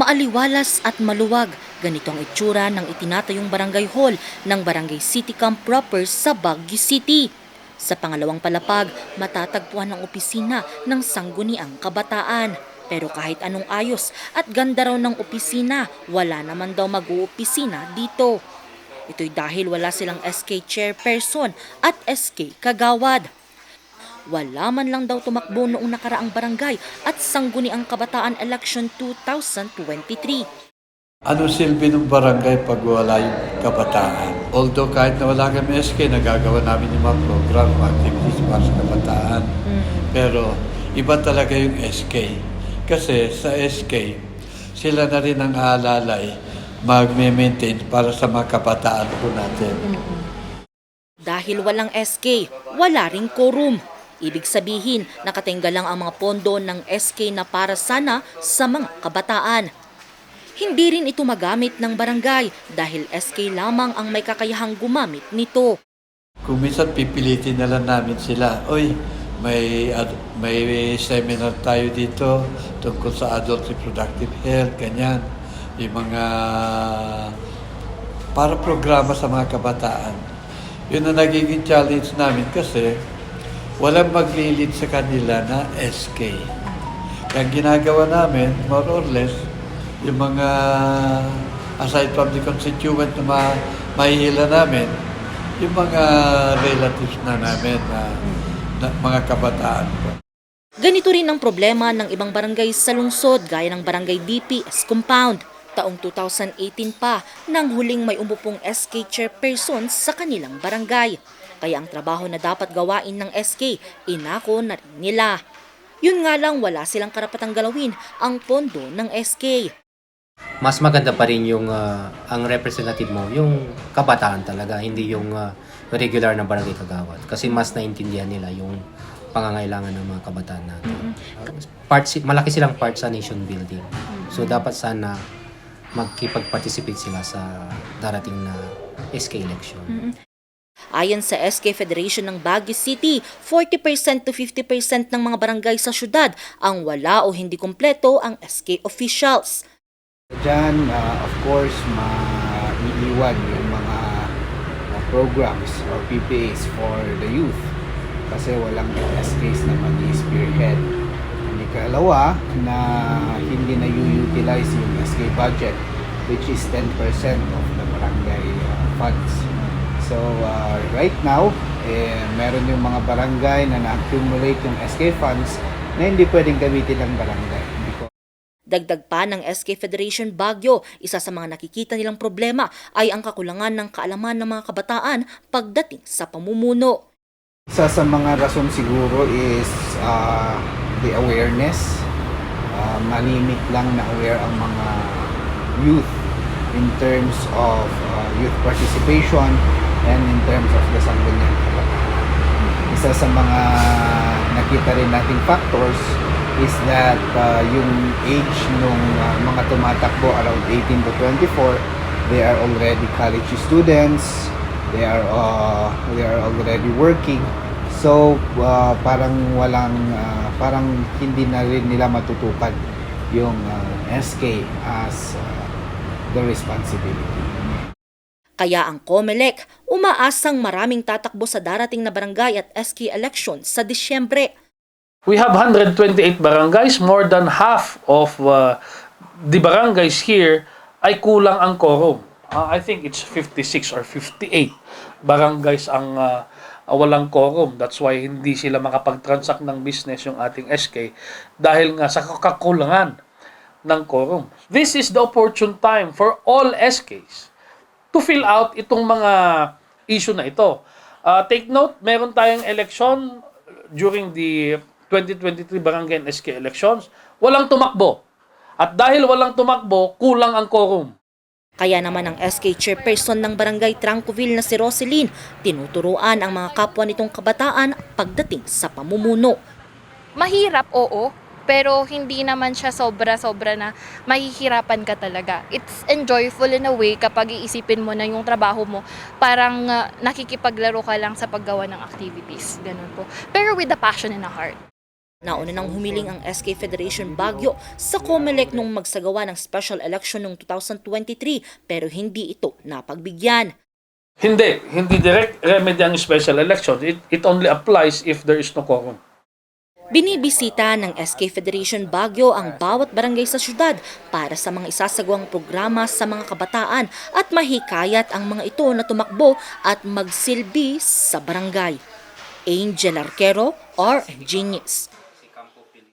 Maaliwalas at maluwag, ganito ang itsura ng itinatayong barangay hall ng Barangay City Camp proper sa Baguio City. Sa pangalawang palapag, matatagpuan ang opisina ng Sangguniang Kabataan. Pero kahit anong ayos at ganda raw ng opisina, wala naman daw mag-uopisina dito. Ito'y dahil wala silang SK chairperson at SK kagawad. Wala man lang daw tumakbo noong nakaraang barangay at sangguniang kabataan election 2023. Ano silbi ng barangay pag wala yung kabataan? Although kahit na wala kami SK, nagagawa namin yung mga program, activities para sa kabataan. Pero iba talaga yung SK. Kasi sa SK, sila na rin ang aalalay magme-maintain para sa mga kabataan po natin. Dahil walang SK, wala ring quorum. Ibig sabihin, nakatinggal lang ang mga pondo ng SK na para sana sa mga kabataan. Hindi rin ito magamit ng barangay dahil SK lamang ang may kakayahang gumamit nito. Kung minsan pipilitin na lang namin sila, Oy, may, may seminar tayo dito tungkol sa adult reproductive health, ganyan. Yung mga para programa sa mga kabataan. Yun ang nagiging challenge namin kasi walang maglilid sa kanila na SK. Kaya ginagawa namin, more or less, yung mga aside from the constituent na ma mahihila namin, yung mga relatives na namin na, na mga kabataan. Ganito rin ang problema ng ibang barangay sa lungsod gaya ng Barangay DPS Compound. Taong 2018 pa nang huling may umupong SK chairperson sa kanilang barangay. Kaya ang trabaho na dapat gawain ng SK, inako na rin nila. Yun nga lang wala silang karapatang galawin ang pondo ng SK. mas maganda pa rin yung ah, ang representative mo, yung kabataan talaga, hindi yung ah, regular na barangay kagawad. Kasi mas naintindihan nila yung pangangailangan ng mga kabataan natin. Part, si- malaki silang part sa nation building. So dapat sana magkipag-participate sila sa darating na SK election. Ayon sa SK Federation ng Baguio City, 40% to 50% ng mga barangay sa syudad ang wala o hindi kumpleto ang SK officials. Diyan, uh, of course, maiiwan yung mga uh, programs or PPAs for the youth kasi walang SKs na mag-spearhead. Ikalawa, na hindi na utilize yung SK budget which is 10% of the barangay uh, funds. So, uh, right now, eh, meron yung mga barangay na na-accumulate yung SK funds na hindi pwedeng gamitin ng barangay. Dagdag pa ng SK Federation Baguio, isa sa mga nakikita nilang problema ay ang kakulangan ng kaalaman ng mga kabataan pagdating sa pamumuno. Isa sa mga rason siguro is uh, the awareness. Uh, malimit lang na aware ang mga youth in terms of uh, youth participation and in terms of the sangguniang kabataan. Isa sa mga nakita rin nating factors is that uh, yung age nung uh, mga tumatakbo around 18 to 24, they are already college students, they are uh, they are already working. So uh, parang walang uh, parang hindi na rin nila matutukan yung uh, SK as uh, the responsibility. Kaya ang COMELEC umaasang maraming tatakbo sa darating na barangay at SK election sa Disyembre. We have 128 barangays, more than half of uh, the barangays here ay kulang ang quorum. Uh, I think it's 56 or 58 barangays ang uh, walang quorum. That's why hindi sila makapag-transact ng business yung ating SK dahil nga sa kakulangan ng quorum. This is the opportune time for all SKs to fill out itong mga issue na ito. Uh, take note, meron tayong election during the 2023 Barangay and SK elections. Walang tumakbo. At dahil walang tumakbo, kulang ang quorum. Kaya naman ang SK chairperson ng barangay Tranquoville na si Roselyn, tinuturuan ang mga kapwa nitong kabataan pagdating sa pamumuno. mahirap, oo. Pero hindi naman siya sobra-sobra na mahihirapan ka talaga. It's enjoyful in a way kapag iisipin mo na yung trabaho mo, parang uh, nakikipaglaro ka lang sa paggawa ng activities. Ganun po. Pero with a passion and a heart. Nauna nang humiling ang SK Federation Baguio sa COMELEC nung magsagawa ng special election noong 2023 pero hindi ito napagbigyan. Hindi, hindi direct remedy ang special election. It, it only applies if there is no quorum. Binibisita ng SK Federation Baguio ang bawat barangay sa syudad para sa mga isasagawang programa sa mga kabataan at mahikayat ang mga ito na tumakbo at magsilbi sa barangay. Angel Arquero, or Genius.